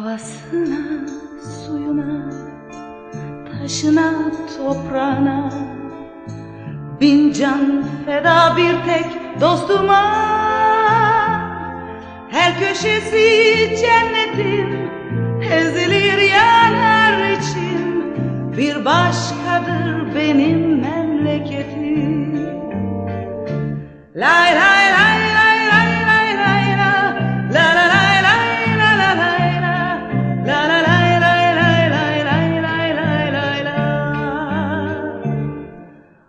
Havasına, suyuna, taşına, toprağına. Bin can feda bir tek dostuma. Her köşesi cennetin Ezilir yanar içim. Bir başkadır benim memleketim. Lay